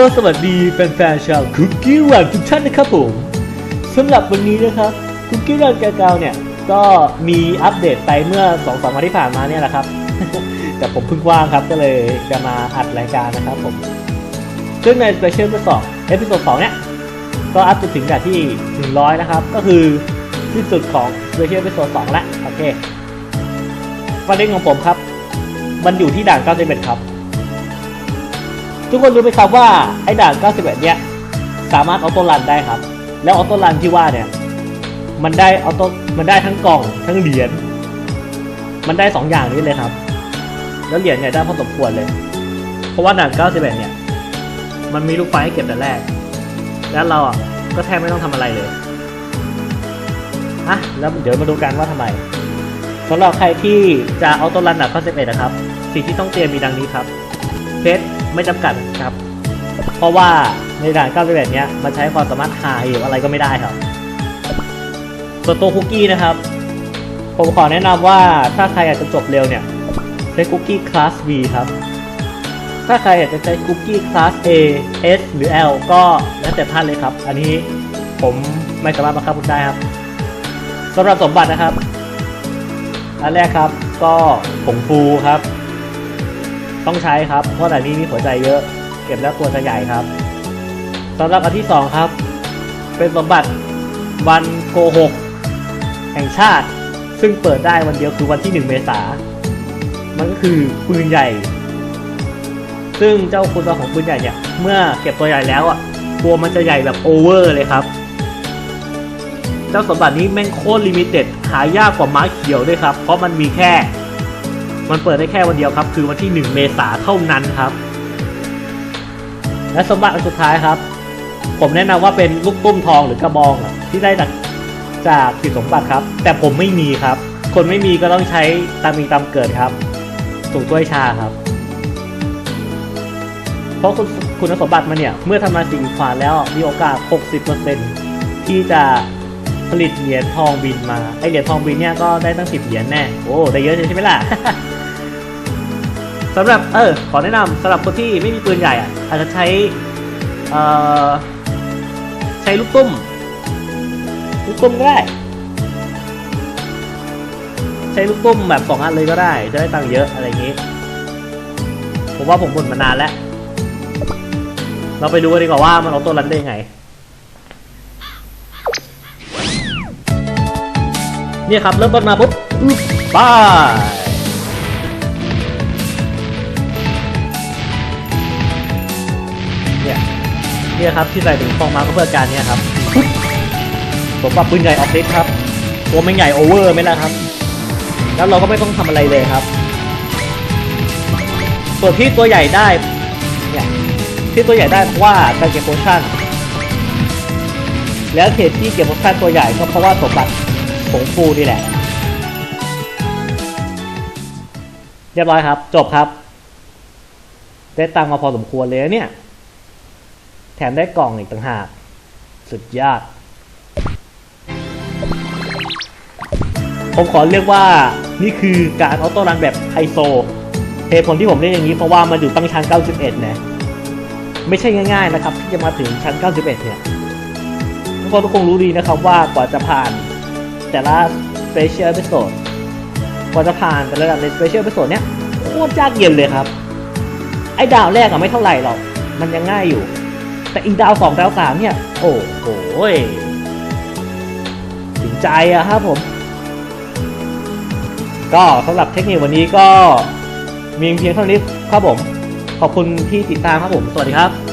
ก็สวัสดีแฟนๆชาวคุกกี้รันทุกท่านนะครับผมสำหรับวันนี้นะครับคุกกี้รันกาเกาเนี่ยก็มีอัปเดตไปเมื่อ2อสวันที่ผ่านมาเนี่ยแหละครับ แต่ผมเพิ่งว่างครับก็เลยจะมาอัดรายการนะครับผม ซึ่งในสเปเชียลที่สองเอพิโซดสองเนี่ย ก็อัพถึงด่านที่ 100 นะครับ ก็คือที่สุดของสเปเชียลเอพิโซดสองแล้วโอเคประเด็นของผมครับ มันอยู่ที่ด่าน91ครับ ทุกคนรู้ไหมครับว่าไอ้ด่าน 91 เนี่ยสามารถออโต้รันได้ครับ แล้วออโต้รันที่ว่าเนี่ยมันได้ออโต้มันได้ทั้งกล่องทั้งเหรียญมันได้2อย่างนี้เลยครับ แล้วเหรียญเนี่ยได้พอสมควรเลย เพราะว่าด่าน 91 เนี่ยมันมีลูกไฟให้เก็บแต่แรก แล้วเราอะก็แทบไม่ต้องทำอะไรเลยอะแล้วเดี๋ยวมาดูกันว่าทำไมสำหรับใครที่จะเอาตัวรันดับ91นะครับ สิ่งที่ต้องเตรียมมีดังนี้ครับเพชร ไม่จำกัดครับ เพราะว่าในด่าน91เนี้ยมันใช้ความสามารถหายหรืออะไรก็ไม่ได้ครับ ส่วนตัวคุกกี้นะครับ ผมขอแนะนำว่าถ้าใครอยากจะจบเร็วเนี่ยใช้คุกกี้คลาส V ครับ ถ้าใครอยากจะใช้คุกกี้คลาส A S หรือ L ก็แล้วแต่ท่านเลยครับ อันนี้ผมไม่สามารถบังคับคุณได้ครับสำหรับสมบัตินะครับ อันแรกครับก็ผงฟูครับ ต้องใช้ครับ เพราะแต่นี้มีหัวใจเยอะ เก็บแล้วตัวจะใหญ่ครับสำหรับอันที่สองครับ เป็นสมบัติวันโกหกแห่งชาติ ซึ่งเปิดได้วันเดียวคือวันที่ 1 เมษา มันก็คือปืนใหญ่ ซึ่งเจ้าคุณตัวของปืนใหญ่เนี่ย เมื่อเก็บตัวใหญ่แล้วอะตัวมันจะใหญ่แบบโอเวอร์เลยครับ เจ้าสมบัตินี้แม่งโคตรลิมิเต็ดหายากกว่าม้าเขียวด้วยครับ เพราะมันมีแค่ มันเปิดได้แค่วันเดียวครับ คือวันที่ 1 เมษาเท่านั้นครับ และสมบัติอันสุดท้ายครับ ผมแนะนำว่าเป็นลูกตุ้มทองหรือกระบองที่ได้จากจากสิทธิสมบัติครับ แต่ผมไม่มีครับ คนไม่มีก็ต้องใช้ตามมีตามเกิดครับสูงถ้วยชาครับ เพราะคุณคุณสมบัติมันเนี่ย เมื่อทำลายสิ่งขวางแล้วมีโอกาส 60%ที่จะผลิตเหรียญทองบินมาไอเหรียญทองบินเนี่ยก็ได้ตั้ง10เหรียญแน่ โอ้ ได้เยอะใช่ไหมล่ะ สำหรับเออขอแนะนำสำหรับคนที่ไม่มีปืนใหญ่อะอาจจะใช้เอ่อใช้ลูกตุ้มลูกตุ้มก็ได้ใช้ลูกตุ้มแบบสองอันเลยก็ได้ จะได้ตังค์เยอะอะไรอย่างนี้ ผมว่าผมบ่นมานานแล้ว เราไปดูกันดีกว่าว่ามันเอาตัวรันได้ยังไงเนี่ยครับ เริ่มต้นมาปุ๊บอึ๊บป้า เนี่ยครับที่ใส่ถึงฟองมาก็เพื่อการเนี่ยครับปุ๊บผมปรับปืนใหญ่ออกเล็กครับ ตัวไม่ใหญ่โอเวอร์ไหมล่ะครับ แล้วเราก็ไม่ต้องทำอะไรเลยครับ ส่วนที่ตัวใหญ่ได้เนี่ยที่ตัวใหญ่ได้เพราะว่าการเก็บโพชั่นแล้วเหตุที่เก็บโพชั่นตัวใหญ่ก็เพราะว่าสมบัติของฟูนี่แหละ เรียบร้อยครับ จบครับ ได้ตังมาพอสมควรเลยเนี่ย แถมได้กล่องอีกต่างหาก สุดยอด ผมขอเรียกว่านี่คือการออโต้รันแบบไฮโซเหตุผลที่ผมเล่นอย่างนี้เพราะว่ามันอยู่ตั้งชั้น 91 นะ ไม่ใช่ง่ายๆนะครับ ที่จะมาถึงชั้น 91 เนี่ยทุกคนก็คงรู้ดีนะครับว่ากว่าจะผ่านแต่ละ Special Episode กว่าจะผ่านแต่ละด่านใน Special Episode เนี่ยโคตรยากเย็นเลยครับ ไอ้ดาวแรกอะไม่เท่าไหร่หรอก มันยังง่ายอยู่ แต่อีดาวสองดาวสามเนี่ย โอ้โหถึงใจอะครับผม ก็สำหรับเทคนิควันนี้ก็มีเพียงเท่านี้ครับผม ขอบคุณที่ติดตามครับผม สวัสดีครับ